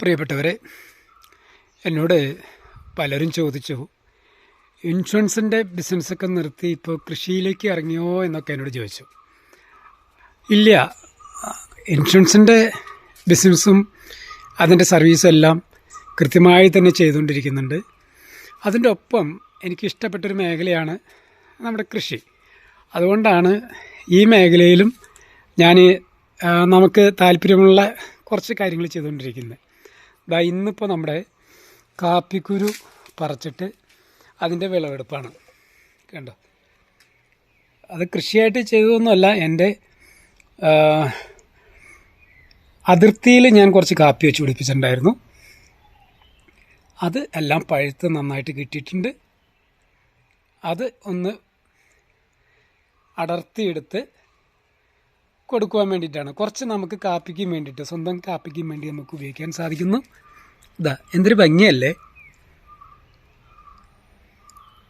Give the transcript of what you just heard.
പ്രിയപ്പെട്ടവരെ എന്നോട് പലരും ചോദിച്ചു ഇൻഷുറൻസിന്റെ ബിസിനസ്സൊക്കെ നിർത്തി ഇപ്പോൾ കൃഷിയിലേക്ക് ഇറങ്ങിയോ? എന്നൊക്കെ എന്നോട് ചോദിച്ചു. ഇല്ല. ഇൻഷുറൻസിന്റെ ബിസിനസ്സും അതിന്റെ സർവീസും എല്ലാം കൃത്യമായി തന്നെ ചെയ്തുകൊണ്ടിരിക്കുന്നുണ്ട്. അതിന്റെ ഒപ്പം എനിക്കിഷ്ടപ്പെട്ടൊരു മേഖലയാണ് നമ്മുടെ കൃഷി. അതുകൊണ്ടാണ് ഈ മേഖലയിലും ഞാൻ നമുക്ക് താല്പര്യമുള്ള കുറച്ച് കാര്യങ്ങൾ ചെയ്തുകൊണ്ടിരിക്കുന്നത്. ദാ ഇന്നിപ്പോൾ നമ്മുടെ കാപ്പിക്കുരു പറിച്ചിട്ട് അതിന്റെ വിളവെടുപ്പാണ്. കണ്ടോ? അത് കൃഷിയായിട്ട് ചെയ്തതൊന്നുമല്ല. എന്റെ അതിർത്തിയിൽ ഞാൻ കുറച്ച് കാപ്പി വെച്ച് പിടിപ്പിച്ചിട്ടുണ്ടായിരുന്നു. അത് എല്ലാം പഴുത്ത് നന്നായിട്ട് കിട്ടിയിട്ടുണ്ട്. അത് ഒന്ന് അടർത്തിയെടുത്ത് കൊടുക്കുവാൻ വേണ്ടിയിട്ടാണ്. കുറച്ച് നമുക്ക് കാപ്പിക്കും വേണ്ടിയിട്ട് സ്വന്തം കാപ്പിക്കും വേണ്ടി നമുക്ക് ഉപയോഗിക്കാൻ സാധിക്കുന്നു. ഇതാ എന്തൊരു ഭംഗിയല്ലേ?